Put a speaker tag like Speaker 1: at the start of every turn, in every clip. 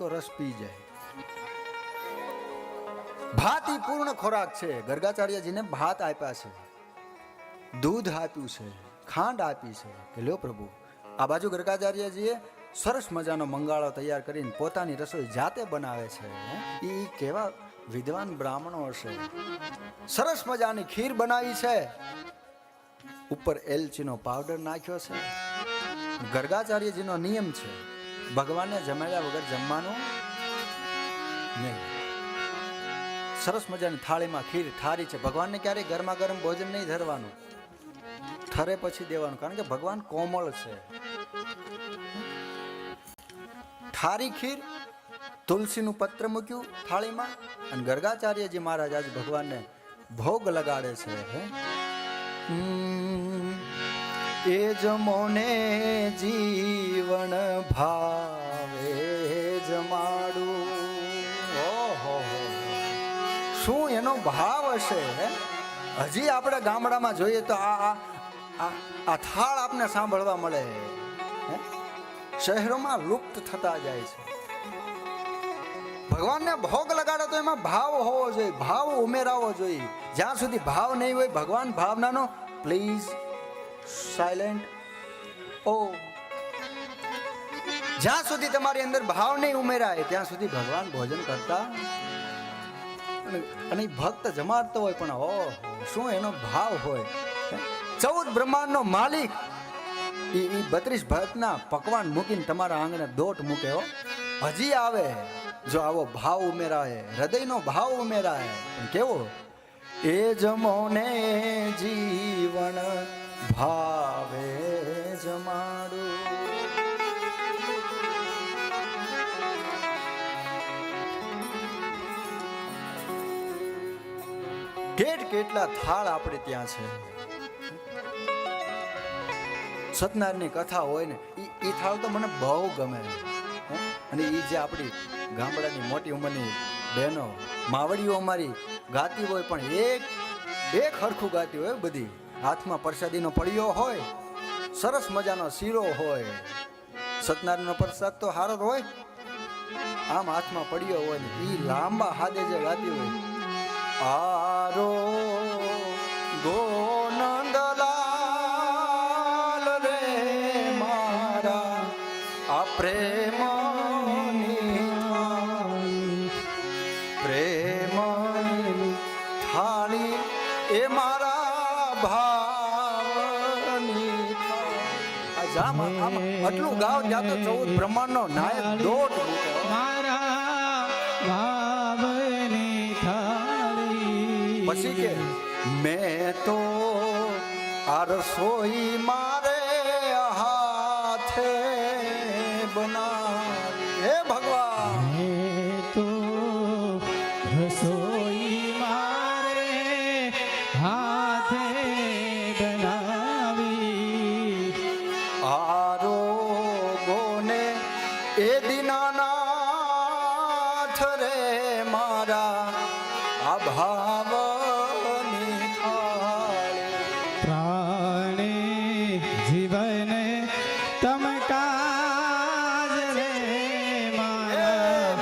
Speaker 1: વાટકો રસ પી જાય. ભાત પૂર્ણ ખોરાક છે. ગર્ગાચાર્યજીને ભાત આપ્યા છે. દૂધ આપ્યું છે. ખાંડ આપી છે. કે લ્યો પ્રભુ, આ બાજુ ગર્ગાચાર્યજીએ સરસ મજાનો મંગાળો તૈયાર કરીને પોતાની રસોઈ જાતે બનાવે છે. એ કેવા વિદ્વાન બ્રાહ્મણો હશે. સરસ મજાની ખીર બનાવી છે. ઉપર એલચીનો પાવડર નાખ્યો છે. ગર્ગાચાર્યજીનો નિયમ છે. ભગવાનને જમાડ્યા વગર જમવાનું નહીં. સરસ મજાની થાળીમાં ખીર ઠારી છે. ભગવાનને ક્યારેય ગરમા ગરમ ભોજન નહીં ધરવાનું. ઠરે પછી દેવાનું. કારણ કે ભગવાન કોમળ છે. ઠારી ખીર તુલસીનું પત્ર મૂક્યું થાળીમાં અને ગર્ગાચાર્યજી મહારાજ આજ ભગવાનને ભોગ લગાડે છે. હે? એ જમોને જીવન ભાવે જમાડું. ઓહો. શું એનો ભાવ હશે? હજી આપણે ગામડામાં જોઈએ તો આ આ થાળ આપને સાંભળવા મળે. શહેરોમાં લુપ્ત થતા જાય છે. ભગવાનને ભોગ લગાડો તો એમાં ભાવ હોવો જોઈએ, ભાવ ઉમેરાવો જોઈએ. જ્યાં સુધી ભાવ નહીં હોય, ભગવાન ભાવનાનો પ્લીઝ સાયલેન્ટ ઓ જ્યાં સુધી તમારી અંદર ભાવ નહીં ઉમેરાય, ત્યાં સુધી ભગવાન ભોજન કરતા અને ભક્ત જમાડતો હોય પણ ઓ શું એનો ભાવ હોય? ચૌદ બ્રહ્માંડનો માલિક. એ એ બત્રીસ ભક્તના પકવાન મૂકીને તમારા આંગણે દોટ મૂકે હો. હજી આવે જો આવો ભાવ ઉમેરાય, હૃદયનો ભાવ ઉમેરાય. કેવો? એ જમોને જીવન ભાવે જમાડું કેટ કેટલા થાળ આપણે ત્યાં છે? સતનારની કથા હોય ને એ એ થાળ તો મને બહુ ગમે. અને એ જે આપણી ગામડાની મોટી ઉંમરની બહેનો, માવડીઓ અમારી ગાતી હોય પણ એક એક હરખું ગાતી હોય બધી. હાથમાં પ્રસાદીનો પડિયો હોય, સરસ મજાનો શીરો હોય. સતનારાયણનો પ્રસાદ તો હારો હોય. આમ હાથમાં પડ્યો હોય ને એ લાંબા હાદે જે ગાતી હોય. આરો ગોનંદલાલ રે મારા, આ પ્રેમ પ્રેમ થાળી એ મારા ભાવની આમ આટલું ગાવ ત્યાં તો ચૌદ બ્રહ્માંડનો નાયક દોટ
Speaker 2: મારા ભાવની થાળી
Speaker 1: પછી કે મેં તો આ રસોઈ મારે હાથે બના હે ભગવાન! એ દિનાનાથ રે મારા અભાવ
Speaker 2: પ્રાણી જીવન તમ કાજ રે મારા.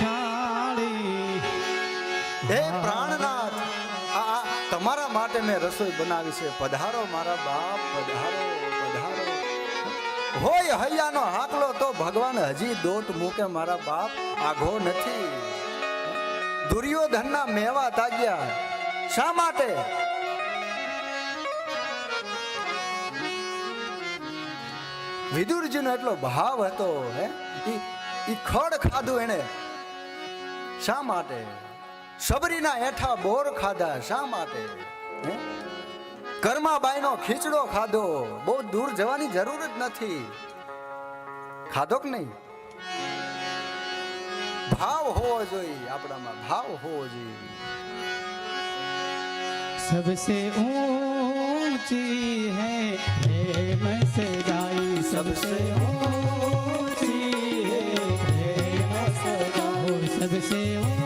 Speaker 2: થાળી.
Speaker 1: હે પ્રાણનાથ. આ તમારા માટે મેં રસોઈ બનાવી છે. પધારો મારા બાપ પધારો પધારો. હોય હૈયાનો હાકલો તો ભગવાન હજી દોટ મૂકે મારા બાપ, આઘો નથી. દુર્યોધનના મેવા તાગ્યા. શા માટે? વિદુરજીનો એટલો ભાવ હતો, હે? ઈ ખડ ખાધું એણે. શા માટે? સબરીના હેઠા બોર ખાધા, શા માટે? હે? ઘરમાં બાયનો ખીચડો ખાધો. બહુ દૂર જવાની જરૂર જ નથી. ખાધો કે નહીં? ભાવ હોવો જોઈએ આપણામાં, ભાવ હોવો જોઈએ.
Speaker 3: સબસે ઊંચી હે પ્રેમ સે ગાઈ સબસે ઊંચી હે પ્રેમ સે ગાઈ સબસે
Speaker 2: ઊંચી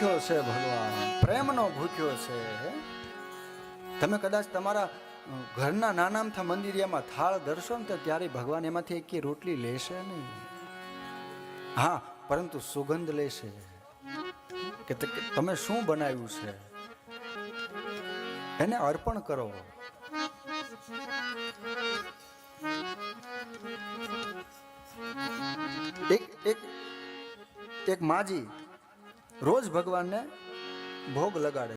Speaker 2: ભૂખ્યો છે ભગવાન. પ્રેમનો ભૂખ્યો છે તમે કદાચ તમારા ઘરના નાનામથા મંદિરિયામાં થાળ ધરશો ને તો ત્યારે ભગવાન એમાંથી એક રોટલી લેશે નહીં. હા, પરંતુ સુગંધ લેશે. કે તમે શું બનાવ્યું છે? એને અર્પણ કરો. એક એક એક માજી રોજ ભગવાનને ભોગ લગાડે